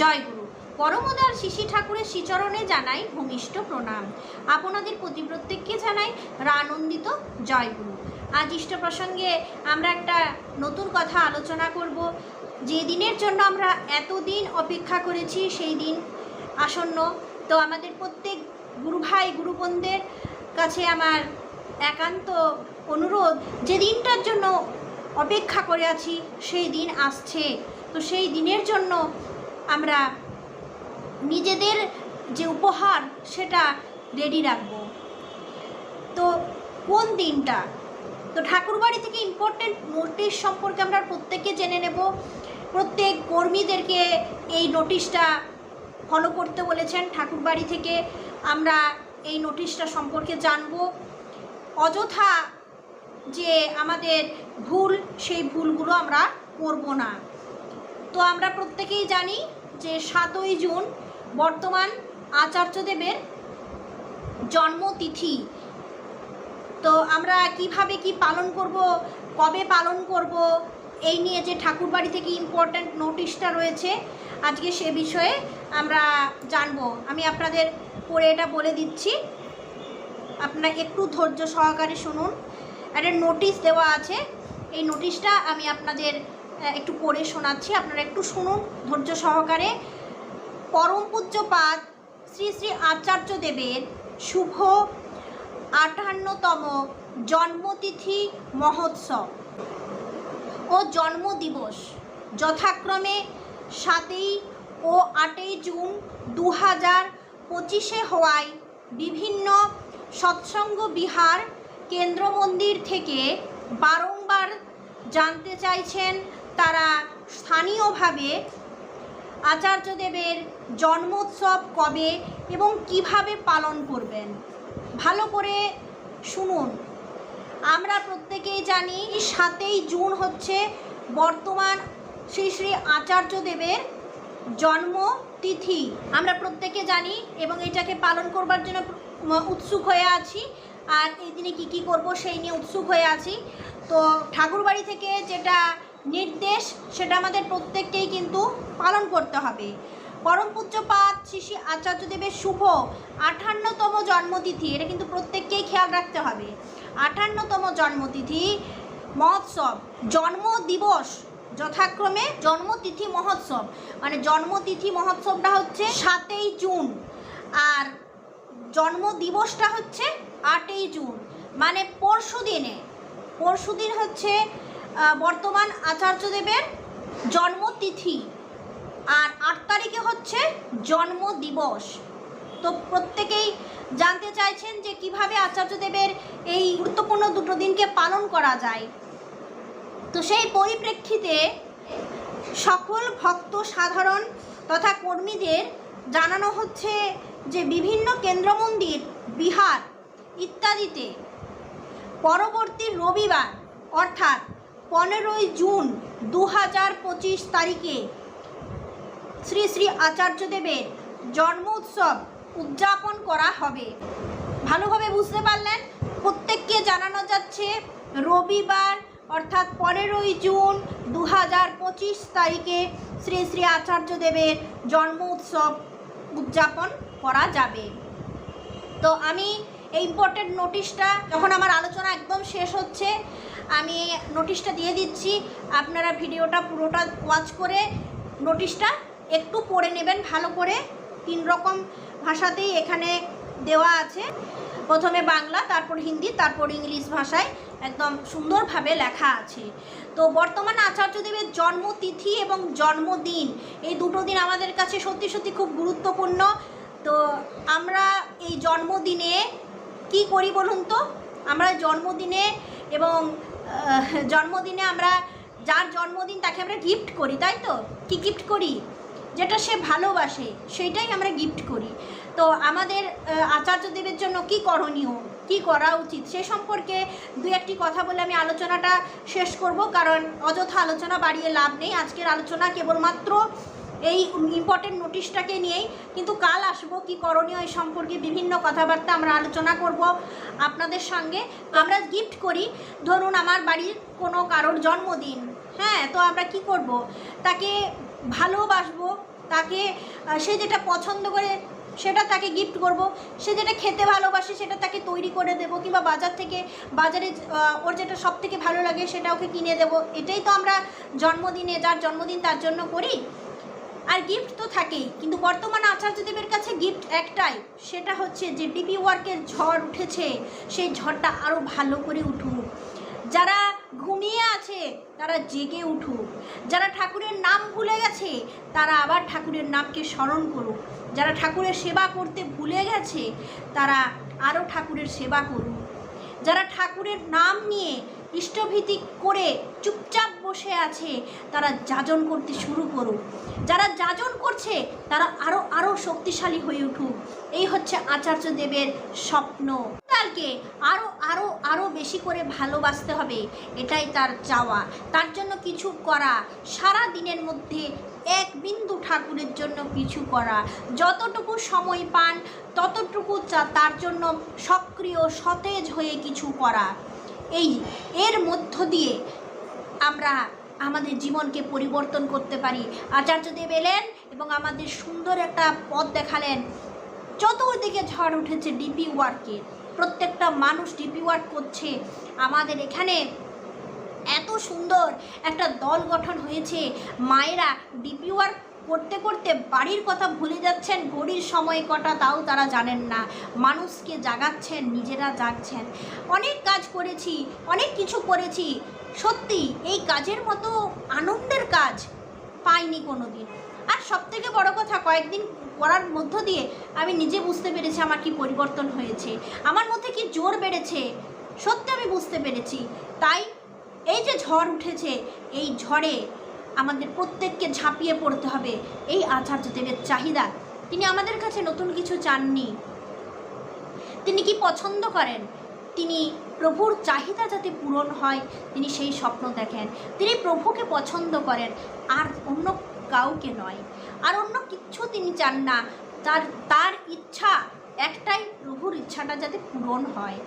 জয়গুরু। পরমদার শিশি ঠাকুরের শ্রীচরণে জানাই ভূমিষ্ঠ প্রণাম। আপনাদের প্রতি প্রত্যেককে জানাই আনন্দিত জয়গুরু। আজ ইষ্ট প্রসঙ্গে আমরা একটা নতুন কথা আলোচনা করব। যে দিনের জন্য আমরা এতদিন অপেক্ষা করেছি সেই দিন আসন্ন। তো আমাদের প্রত্যেক গুরু ভাই গুরু বোনদের কাছে আমার একান্ত অনুরোধ, যে দিনটার জন্য অপেক্ষা করে আছি সেই দিন আসছে। তো সেই দিনের জন্য আমরা নিজেদের যে উপহার, সেটা রেডি রাখব। তো কোন দিনটা? তো ঠাকুরবাড়ি থেকে ইম্পর্টেন্ট নোটিশ সম্পর্কে আমরা প্রত্যেকে জেনে নেব। প্রত্যেক কর্মীদেরকে এই নোটিশটা ফলো করতে বলেছেন ঠাকুরবাড়ি থেকে। আমরা এই নোটিশটা সম্পর্কে জানব। অযথা যে আমাদের ভুল, সেই ভুলগুলো আমরা করব না। তো আমরা প্রত্যেকেই জানি যে সাতই জুন বর্তমান আচার্যদেবের জন্মতিথি। তো আমরা কীভাবে কি পালন করব, কবে পালন করব, এই নিয়ে যে ঠাকুরবাড়ি থেকে ইম্পর্ট্যান্ট নোটিশটা রয়েছে, আজকে সে বিষয়ে আমরা জানব। আমি আপনাদের পড়ে এটা বলে দিচ্ছি। আপনারা একটু ধৈর্য সহকারে শুনুন। একটা নোটিশ দেওয়া আছে। এই নোটিশটা আমি আপনাদের একটু পড়ে শোনাচ্ছি। আপনারা একটু শুনুন ধৈর্য সহকারে। পরম পূজ্যপাদ শ্রী শ্রী আচার্য দেবের শুভ আটান্নতম জন্মতিথি মহোৎসব ও জন্মদিবস। যথাক্রমে সাতই ও আটই জুন দু হাজার পঁচিশে হওয়ায় বিভিন্ন সৎসঙ্গ বিহার কেন্দ্র মন্দির থেকে বারংবার জানতে চাইছেন তারা স্থানীয়ভাবে আচার্যদেবের জন্মোৎসব কবে এবং কীভাবে পালন করবেন? ভালো করে শুনুন। আমরা প্রত্যেকেই জানি সাতই জুন হচ্ছে বর্তমান শ্রী শ্রী আচার্যদেবের জন্মতিথি। আমরা প্রত্যেকে জানি এবং এটাকে পালন করবার জন্য উৎসুক হয়ে আছি। আর এই দিনে কী কী করব সেই নিয়ে উৎসুক হয়ে আছি। তো ঠাকুরবাড়ি থেকে যেটা নির্দেশ, সেটা আমাদের প্রত্যেককেই কিন্তু পালন করতে হবে। পরম পূজ্যপাত শ্রী আচার্যদেবের শুভ আঠান্নতম জন্মতিথি, এটা কিন্তু প্রত্যেককেই খেয়াল রাখতে হবে। আঠান্নতম জন্মতিথি মহোৎসব জন্ম দিবস যথাক্রমে জন্মতিথি মহোৎসব। মানে জন্মতিথি মহোৎসবটা হচ্ছে সাতই জুন, আর জন্ম দিবসটা হচ্ছে আটই জুন। মানে পরশু দিনে পরশু দিন হচ্ছে বর্তমান আচার্যদেবের জন্মতিথি। আর আট তারিখে হচ্ছে জন্ম দিবস তো প্রত্যেকেই জানতে চাইছেন যে কীভাবে আচার্যদেবের এই গুরুত্বপূর্ণ দুটো দিনকে পালন করা যায়। তো সেই পরিপ্রেক্ষিতে সকল ভক্ত সাধারণ তথা কর্মীদের জানানো হচ্ছে যে বিভিন্ন কেন্দ্র মন্দির বিহার ইত্যাদিতে পরবর্তী রবিবার, অর্থাৎ পনেরোই জুন দু হাজার পঁচিশ তারিখে শ্রী শ্রী আচার্যদেবের জন্ম উৎসব উদযাপন করা হবে। ভালোভাবে বুঝতে পারলেন? প্রত্যেককে জানানো যাচ্ছে, রবিবার, অর্থাৎ পনেরোই জুন দু হাজার পঁচিশ তারিখে শ্রী শ্রী আচার্যদেবের জন্ম উৎসব উদযাপন করা যাবে। তো আমি এই ইম্পর্টেন্ট নোটিশটা যখন আমার আলোচনা একদম শেষ হচ্ছে, আমি নোটিশটা দিয়ে দিচ্ছি। আপনারা ভিডিওটা পুরোটা ওয়াচ করে নোটিশটা একটু পড়ে নেবেন, ভালো করে। তিন রকম ভাষাতেই এখানে দেওয়া আছে। প্রথমে বাংলা, তারপর হিন্দি, তারপর ইংলিশ ভাষায় একদম সুন্দরভাবে লেখা আছে। তো বর্তমান আচার্যদেবের জন্মতিথি এবং জন্মদিন, এই দুটো দিন আমাদের কাছে সত্যি সত্যি খুব গুরুত্বপূর্ণ। তো আমরা এই জন্মদিনে কি করি বলুন তো? আমরা জন্মদিনে এবং জন্মদিনে আমরা যার জন্মদিন তাকে আমরা গিফট করি, তাই তো? কি গিফট করি? যেটা সে ভালোবাসে সেইটাই আমরা গিফট করি। তো আমাদের আচার্যদেবের জন্য কি করণীয়? কি করা উচিত? সে সম্পর্কে দু একটি কথা বলে আমি আলোচনাটা শেষ করব, কারণ অযথা আলোচনা বাড়িয়ে লাভ নেই। আজকের আলোচনা কেবলমাত্র এই ইম্পর্টেন্ট নোটিশটাকে নিয়েই কিন্তু কাল আসব কি করণীয় এই সম্পর্কে বিভিন্ন কথাবার্তা আমরা আলোচনা করব আপনাদের সঙ্গে। আমরা গিফট করি, ধরুন আমার বাড়ির কোনো কারোর জন্মদিন হ্যাঁ তো আমরা কি করব? তাকে ভালোবাসবো, তাকে সে যেটা পছন্দ করে সেটা তাকে গিফট করব, সে যেটা খেতে ভালোবাসে সেটা তাকে তৈরি করে দেবো কিংবা বাজার থেকে, বাজারে ওর যেটা সব থেকে ভালো লাগে সেটা ওকে কিনে দেবো। এটাই তো আমরা জন্মদিনে, যার জন্মদিন তার জন্য করি। আর গিফট তো থাকেই, কিন্তু বর্তমানে আচার্যদেবের কাছে গিফট একটাই, সেটা হচ্ছে যে ডিপি ওয়ার্কের ঝড় উঠেছে, সেই ঝড়টা আরও ভালো করে উঠুক। যারা ঘুমিয়ে আছে, তারা জেগে উঠুক। যারা ঠাকুরের নাম ভুলে গেছে, তারা আবার ঠাকুরের নামকে স্মরণ করুক। যারা ঠাকুরের সেবা করতে ভুলে গেছে, তারা আরও ঠাকুরের সেবা করুক। যারা ঠাকুরের নাম নিয়ে ইষ্টভীতি করে চুপচাপ বসে আছে, তারা যাজন করতে শুরু করুক। যারা যাজন করছে, তারা আরও আরও শক্তিশালী হয়ে উঠুক। এই হচ্ছে আচার্য দেবের স্বপ্ন। কালকে আরও আরও আরও বেশি করে ভালোবাসতে হবে। এটাই তার চাওয়া। তার জন্য কিছু করা। সারা দিনের মধ্যে এক বিন্দু ঠাকুরের জন্য কিছু করা। যতটুকু সময় পান, ততটুকু তার জন্য সক্রিয়, সতেজ হয়ে কিছু করা। এই, এর মধ্য দিয়ে আমরা আমাদের জীবনকে পরিবর্তন করতে পারি। আচার্যদেব এলেন এবং আমাদের সুন্দর একটা পথ দেখালেন। চতুর্দিকে ঝড় উঠেছে ডিপি ওয়ার্কে প্রত্যেকটা মানুষ ডিপি ওয়ার্ক করছে। আমাদের এখানে এত সুন্দর একটা দল গঠন হয়েছে। মায়েরা ডিপি ওয়ার্ক করতে করতে বাড়ির কথা ভুলে যাচ্ছেন, ঘড়ির সময় কটা তাও তারা জানেন না। মানুষকে জাগাচ্ছেন, নিজেরা জাগছেন। অনেক কাজ করেছি, অনেক কিছু করেছি, সত্যি এই কাজের মতো আনন্দের কাজ পাইনি কোনো দিন আর সব থেকে বড় কথা, কয়েকদিন করার মধ্য দিয়ে আমি নিজে বুঝতে পেরেছি আমার কি পরিবর্তন হয়েছে। আমার মধ্যে কি জোর বেড়েছে, সত্যি আমি বুঝতে পেরেছি। তাই এই যে ঝড় উঠেছে, এই ঝড়ে আমাদের প্রত্যেককে ঝাঁপিয়ে পড়তে হবে। এই আচার্যদেবের চাহিদা, তিনি আমাদের কাছে নতুন কিছু চাননি। তিনি কি পছন্দ করেন? তিনি প্রভুর চাহিদা যাতে পূরণ হয়, তিনি সেই স্বপ্ন দেখেন। তিনি প্রভুকে পছন্দ করেন, আর অন্য কাউকে নয়। আর অন্য কিচ্ছু তিনি চান না। তার তার ইচ্ছা, একটাই প্রভুর ইচ্ছাটা যাতে পূরণ হয়।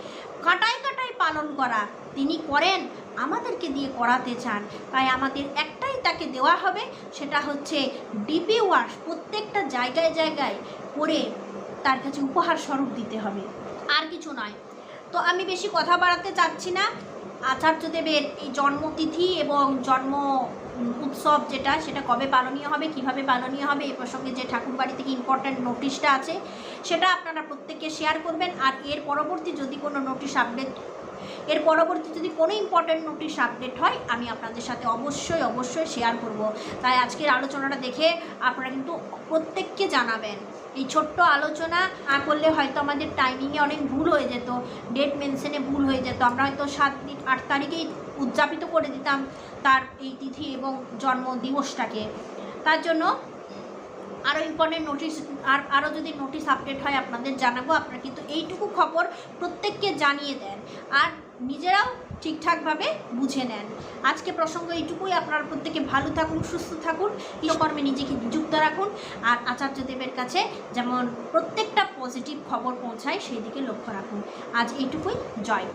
কাটায় কাটায় পালন করা, তিনি করেন, আমাদেরকে দিয়ে করাতে চান। তাই আমাদের একটাই তাকে দেওয়া হবে, সেটা হচ্ছে ডিপি ওয়াশ প্রত্যেকটা জায়গায় জায়গায় করে তার কাছে উপহার স্বরূপ দিতে হবে। আর কিছু নয়। তো আমি বেশি কথা বাড়াতে চাচ্ছি না। আচার্যদেবের এই জন্মতিথি এবং জন্ম উৎসব যেটা, সেটা কবে পালনীয় হবে, কীভাবে পালনীয় হবে, এ প্রসঙ্গে যে ঠাকুরবাড়ি থেকে ইম্পর্ট্যান্ট নোটিশটা আছে, সেটা আপনারা প্রত্যেককে শেয়ার করবেন। আর এর পরবর্তী যদি কোনো নোটিশ আপডেট এর পরবর্তী যদি কোনো ইম্পর্ট্যান্ট নোটিশ আপডেট হয়, আমি আপনাদের সাথে অবশ্যই অবশ্যই শেয়ার করব। তাই আজকের আলোচনাটা দেখে আপনারা কিন্তু প্রত্যেককে জানাবেন। এই ছোট্ট আলোচনা না করলে হয়তো আমাদের টাইমিংয়ে অনেক ভুল হয়ে যেত ডেট মেনশনে ভুল হয়ে যেত। আমরা হয়তো সাত আট তারিখেই উদযাপিত করে দিতাম তার এই তিথি এবং জন্ম দিবসটাকে। তার জন্য আরও ইম্পর্টেন্ট নোটিশ আর আরও যদি নোটিশ আপডেট হয়, আপনাদের জানাব। আপনারা কিন্তু এইটুকু খবর প্রত্যেককে জানিয়ে দেন। আর নিজেরাও ঠিকঠাকভাবে বুঝে নেন। আজকে প্রসঙ্গ এইটুকুই। আপনারা প্রত্যেকে ভালো থাকুন, সুস্থ থাকুন কর্মে নিজেকে যুক্ত রাখুন। আর আচার্যদেবের কাছে যেমন প্রত্যেকটা পজিটিভ খবর পৌঁছায় সেই দিকে লক্ষ্য রাখুন। আজ এইটুকুই। জয়।